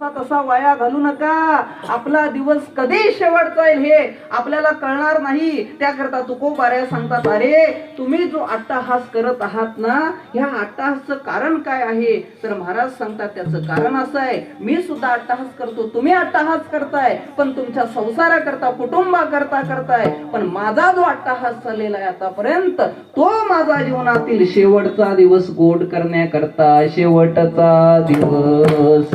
तसा वाया घालू नका. आपला दिवस कधी शेवटचा जाईल हे आपल्याला कळणार नाही. त्याकरता तुकोबाऱ्या सांगतात अरे तुम्ही जो अट्टाहास करत आहात ना ह्या अट्टहासचं कारण काय आहे? तर महाराज सांगतात त्याचं कारण असं आहे मी सुद्धा अट्टाहास करतो तुम्ही अट्टाहास करताय पण तुमच्या संसाराकरता कुटुंबाकरता करताय पण माझा जो अट्टाहास चाललेला आहे आतापर्यंत तो माझा जीवनातील शेवटचा दिवस गोड करण्याकरता शेवटचा दिवस.